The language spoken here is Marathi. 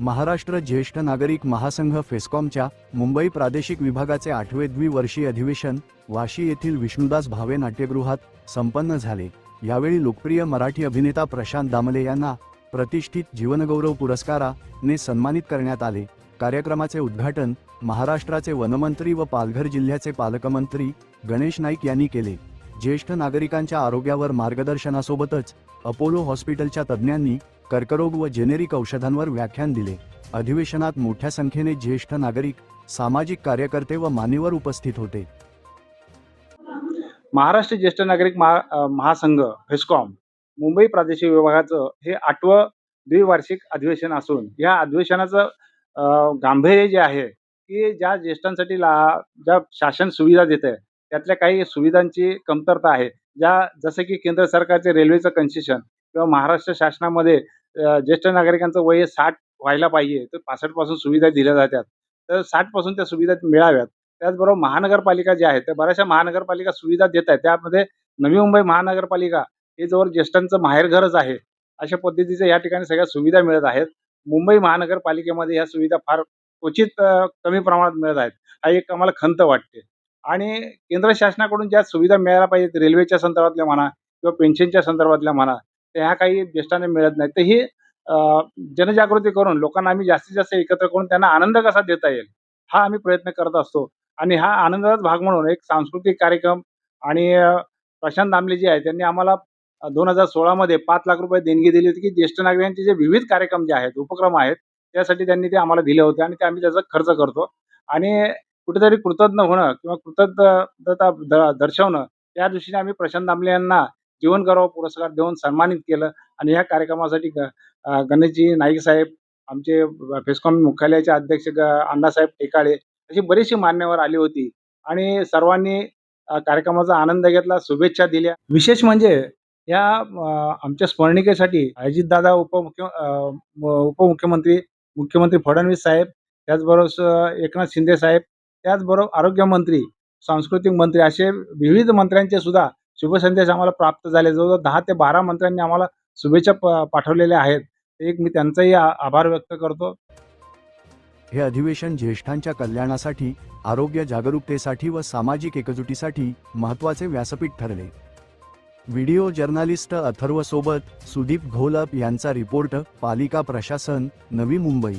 महाराष्ट्र ज्येष्ठ नागरिक महासंघ फेस्कॉमच्या मुंबई प्रादेशिक विभागाचे आठवे द्विवर्षीय अधिवेशन वाशी येथील विष्णुदास भावे नाट्यगृहात संपन्न झाले. यावेळी लोकप्रिय मराठी अभिनेता प्रशांत दामले यांना प्रतिष्ठित जीवनगौरव पुरस्काराने सन्मानित करण्यात आले. कार्यक्रमाचे उद्घाटन महाराष्ट्राचे वनमंत्री व पालघर जिल्ह्याचे पालकमंत्री गणेश नाईक यांनी केले. ज्येष्ठ नागरिकांच्या आरोग्यावर मार्गदर्शनासोबतच अपोलो हॉस्पिटलच्या तज्ज्ञांनी कर्करोग व जेनेरिक औषधांवर व्याख्यान दिले. अधिवेशनात मोठ्या संख्येने ज्येष्ठ नागरिक सामाजिक कार्यकर्ते व मान्यवर उपस्थित होते. महाराष्ट्र ज्येष्ठ नागरिक महा महासंघ फेस्कॉम मुंबई प्रादेशिक विभागाचं हे आठवं द्विवार्षिक अधिवेशन असून या अधिवेशनाचं गांभीर्य जे आहे की ज्या ज्येष्ठांसाठी ला ज्या शासन सुविधा देत आहे त्यातल्या काही सुविधांची कमतरता आहे ज्या जसं की केंद्र सरकारचे रेल्वेचं कन्सेशन किंवा महाराष्ट्र शासनामध्ये ज्येष्ठ नागरिकांचं वय साठ व्हायला पाहिजे तर पासष्टपासून सुविधा दिल्या जातात. तर साठपासून त्या सुविधा मिळाव्यात. त्याचबरोबर महानगरपालिका ज्या आहेत त्या बऱ्याचशा महानगरपालिका सुविधा देत आहेत. त्यामध्ये नवी मुंबई महानगरपालिका हे जवळ ज्येष्ठांचं माहेरघरच आहे अशा पद्धतीच्या या ठिकाणी सगळ्या सुविधा मिळत आहेत. मुंबई महानगरपालिकेमध्ये ह्या सुविधा फार क्वचित कमी प्रमाणात मिळत आहेत. हा एक आम्हाला खंत वाटते. आणि केंद्र शासनाकडून ज्या सुविधा मिळायला पाहिजेत रेल्वेच्या संदर्भातल्या म्हणा किंवा पेन्शनच्या संदर्भातल्या म्हणा त्या ह्या काही ज्येष्ठांना मिळत नाही तर ही जनजागृती करून लोकांना आम्ही जास्तीत जास्त एकत्र करून त्यांना आनंद कसा देता येईल हा आम्ही प्रयत्न करत असतो. आणि हा आनंदाचा भाग म्हणून एक सांस्कृतिक कार्यक्रम आणि प्रशांत दामले जे आहे त्यांनी आम्हाला दोन हजार सोळामध्ये पाच लाख रुपये देणगी दिली होती की ज्येष्ठ नागरिकांचे जे विविध कार्यक्रम जे आहेत उपक्रम आहेत त्यासाठी त्यांनी ते आम्हाला दिले होते आणि ते आम्ही त्याचा खर्च करतो. आणि कुठेतरी कृतज्ञ होणं किंवा कृतज्ञता द- दर्शवणं या दृष्टीने आम्ही प्रशांत दामले यांना जीवनगौरव पुरस्कार देऊन सन्मानित केलं. आणि या कार्यक्रमासाठी ग- अ, गणेशजी नाईक साहेब आमचे फेस्कॉम मुख्यालयाचे अध्यक्ष ग- अण्णासाहेब टेकाळे अशी बरीचशी मान्यवर आली होती. आणि सर्वांनी अ, कार्यक्रमाचा आनंद घेतला शुभेच्छा दिल्या. विशेष म्हणजे या अ, आमच्या स्मरणिकेसाठी अजितदादा उपमुख्य अ, म- उपमुख्यमंत्री मुख्यमंत्री फडणवीस साहेब त्याचबरोबर स- एकनाथ शिंदे साहेब त्याचबरोबर आरोग्यमंत्री सांस्कृतिक मंत्री असे विविध मंत्र्यांचे सुद्धा शुभसंदेश आम्हाला प्राप्त झाले. जवळजवळ दहा ते बारा मंत्र्यांनी आम्हाला शुभेच्छा प- पाठवलेल्या आहेत. एक मी त्यांचाही आभार व्यक्त करतो. हे अधिवेशन ज्येष्ठांच्या कल्याणासाठी आरोग्य जागरूकतेसाठी व सामाजिक एकजुटीसाठी महत्त्वाचे व्यासपीठ ठरले. व्हिडिओ जर्नालिस्ट अथर्व सोबत सुदीप घोलप यांचा रिपोर्ट पालिका प्रशासन नवी मुंबई.